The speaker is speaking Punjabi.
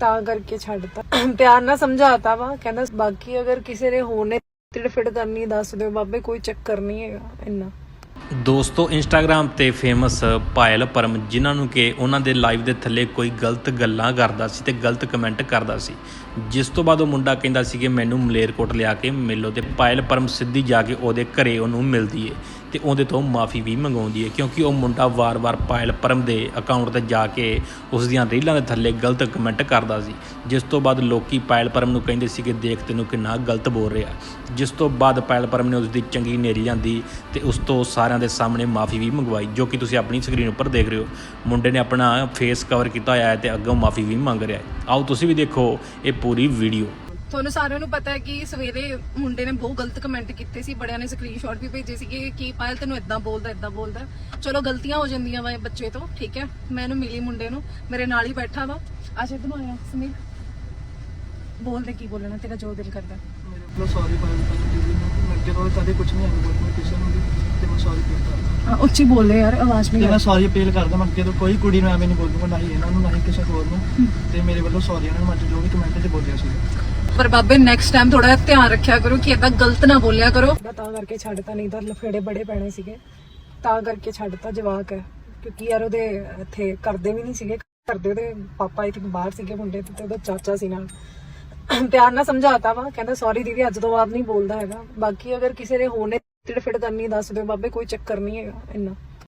ਤਾਂ ਕਰਕੇ ਛੱਡਤਾ। ਪਿਆਰ ਨਾਲ ਸਮਝਾਤਾ ਵਾ, ਕਹਿੰਦਾ, ਬਾਕੀ ਅਗਰ ਕਿਸੇ ਨੇ ਹੋਣੇ ਤਿੜਫਿੜ ਕਰਨੀ, ਦੱਸ ਦਿਓ ਬਾਬੇ, ਕੋਈ ਚੱਕਰ ਨਹੀਂ ਹੈਗਾ ਇੰਨਾ। ਦੋਸਤੋ ਇੰਸਟਾਗ੍ਰam ਤੇ ਫੇਮਸ ਪਾਇਲ ਪਰਮ, ਜਿਨ੍ਹਾਂ ਨੂੰ ਕਿ ਉਹਨਾਂ ਦੇ ਲਾਈਵ ਦੇ ਥੱਲੇ ਕੋਈ ਗਲਤ ਗੱਲਾਂ ਕਰਦਾ ਸੀ ਤੇ ਗਲਤ ਕਮੈਂਟ ਕਰਦਾ ਸੀ। ਜਿਸ ਤੋਂ ਬਾਅਦ ਉਹ ਮੁੰਡਾ ਕਹਿੰਦਾ ਸੀ ਕਿ ਮੈਨੂੰ ਮਲੇਰਕੋਟ ਲਿਆ ਕੇ ਮਿਲੋ ਤੇ ਪਾਇਲ ਪਰਮ ਸਿੱਧੀ ਜਾ ਕੇ ਉਹਦੇ ਘਰੇ ਉਹਨੂੰ ਮਿਲਦੀ ਏ। ਤੇ ਉਹਦੇ ਤੋਂ ਮਾਫੀ ਵੀ ਮੰਗਾਉਂਦੀ ਹੈ, ਕਿਉਂਕਿ ਉਹ ਮੁੰਡਾ ਵਾਰ-ਵਾਰ ਪਾਇਲ ਪਰਮ ਦੇ ਅਕਾਊਂਟ ਤੇ ਜਾ ਕੇ ਉਸ ਦੀਆਂ ਰੀਲਾਂ ਦੇ ਥੱਲੇ ਗਲਤ ਕਮੈਂਟ ਕਰਦਾ ਸੀ। ਜਿਸ ਤੋਂ ਬਾਅਦ ਲੋਕੀ ਪਾਇਲ ਪਰਮ ਨੂੰ ਕਹਿੰਦੇ ਸੀ ਕਿ ਦੇਖ ਤੈਨੂੰ ਕਿੰਨਾ ਗਲਤ ਬੋਲ ਰਿਹਾ। ਜਿਸ ਤੋਂ ਬਾਅਦ ਪਾਇਲ ਪਰਮ ਨੇ ਉਸ ਦੀ ਚੰਗੀ ਨੇਰੀ ਜਾਂਦੀ ਤੇ ਉਸ ਤੋਂ ਸਾਰਿਆਂ ਦੇ ਸਾਹਮਣੇ ਮਾਫੀ ਵੀ ਮੰਗਵਾਈ, ਜੋ ਕਿ ਤੁਸੀਂ ਆਪਣੀ ਸਕਰੀਨ ਉੱਪਰ ਦੇਖ ਰਹੇ ਹੋ। ਮੁੰਡੇ ਨੇ ਆਪਣਾ ਫੇਸ ਕਵਰ ਕੀਤਾ ਹੋਇਆ ਹੈ ਤੇ ਅੱਗੋਂ ਮਾਫੀ ਵੀ ਮੰਗ ਰਿਹਾ ਹੈ। ਆਓ ਤੁਸੀਂ ਵੀ ਦੇਖੋ ਇਹ ਪੂਰੀ ਵੀਡੀਓ ਤੁਹਾਨੂੰ ਸਾਰਿਆਂ ਨੂੰ ਪਤਾ ਹੈ ਕਿ ਸਵੇਰੇ ਮੁੰਡੇ ਨੇ ਬਹੁਤ ਗਲਤ ਕਮੈਂਟ ਕੀਤੇ ਸੀ ਬੜਿਆਂ ਨੇ ਸਕਰੀਨਸ਼ਾਟ ਵੀ ਭੇਜੇ ਸੀ ਕਿ ਪਾਇਲ ਤੈਨੂੰ ਇਦਾਂ ਬੋਲਦਾ ਇਦਾਂ ਬੋਲਦਾ ਚਲੋ ਗਲਤੀਆਂ ਹੋ ਜਾਂਦੀਆਂ ਵਾ ਬੱਚੇ ਤੋਂ ਠੀਕ ਹੈ ਮੈਂ ਇਹਨੂੰ ਮਿਲੀ ਮੁੰਡੇ ਨੂੰ ਮੇਰੇ ਨਾਲ ਹੀ ਬੈਠਾ ਵਾ ਅੱਜ ਇਧਰ ਆਇਆ ਸਮੀਰ ਬੋਲਦੇ ਕੀ ਬੋਲਣਾ ਤੇਰਾ ਜੋ ਦਿਲ ਕਰਦਾ ਮੇਰੇ ਕੋਲ ਸੌਰੀ ਪਾਇਲ ਪਾਇਲ ਮੈਂ ਅੱਗੇ ਤੋਂ ਕਦੇ ਕੁਝ ਨਹੀਂ ਆਉਂਦਾ ਮੈਂ ਕਿਸੇ ਨੂੰ ਤੇ ਮੈਂ ਸੌਰੀ ਅਪੀਲ ਕਰਦਾ। ਆ, ਉੱਚੀ ਬੋਲੇ ਯਾਰ ਆਵਾਜ਼ ਤੇ ਨਹੀਂ ਮੈਂ ਸੌਰੀ ਅਪੀਲ ਕਰਦਾ ਮੈਂ ਅੱਗੇ ਤੋਂ ਕੋਈ ਕੁੜੀ ਨੂੰ ਐਵੇਂ ਨਹੀਂ ਬੋਲੂੰਗਾ ਨਾ ਹੀ ਇਹਨਾਂ ਨੂੰ ਨਾ ਹੀ ਕਿਸੇ ਹੋਰ ਨੂੰ ਤੇ ਮੇਰੇ ਵੱਲੋਂ ਸੌਰੀ ਇਹਨਾਂ ਨੂੰ ਮੈਂ ਅੱਜ ਜੋ ਵੀ ਕਮੈਂਟ 'ਚ ਬੋਲਿਆ ਸੀ। ਪਰ ਬਾਬੇ ਨੈਕਸਟ ਟਾਈਮ ਥੋੜਾ ਧਿਆਨ ਰੱਖਿਆ ਕਰੋ ਕਿ ਏਦਾਂ ਗਲਤ ਨਾ ਬੋਲਿਆ ਕਰੋ। ਤਾਂ ਕਰਕੇ ਛੱਡਤਾ ਨਹੀਂ ਤਾਂ ਲਫੇੜੇ ਬੜੇ ਪੈਣੇ ਸੀਗੇ। ਤਾਂ ਕਰਕੇ ਛੱਡਤਾ ਜਵਾਕ ਹੈ ਕਿਉਂਕਿ ਯਾਰ ਉਹਦੇ ਇੱਥੇ ਕਰਦੇ ਵੀ ਨਹੀਂ ਸੀਗੇ। ਕਰਦੇ ਉਹਦੇ ਪਾਪਾ ਇਥੇ ਬਾਹਰ ਸੀਗੇ ਮੁੰਡੇ ਤੇ ਉਹਦਾ ਚਾਚਾ ਸੀ ਨਾਲ। ਪਿਆਰ ਨਾਲ ਸਮਝਾਤਾ ਵਾ ਕਹਿੰਦਾ ਸੌਰੀ ਦੀਦੀ ਅੱਜ ਤੋਂ ਬਾਅਦ ਨਹੀਂ ਬੋਲਦਾ ਹੈਗਾ। ਬਾਕੀ ਅਗਰ ਕਿਸੇ ਨੇ ਹੋਣੇ ਤਿੜਫਿੜ ਕਰਨੀ ਦੱਸ ਦਿਓ ਬਾਬੇ ਕੋਈ ਚੱਕਰ ਨਹੀਂ ਹੈਗਾ ਇੰਨਾ।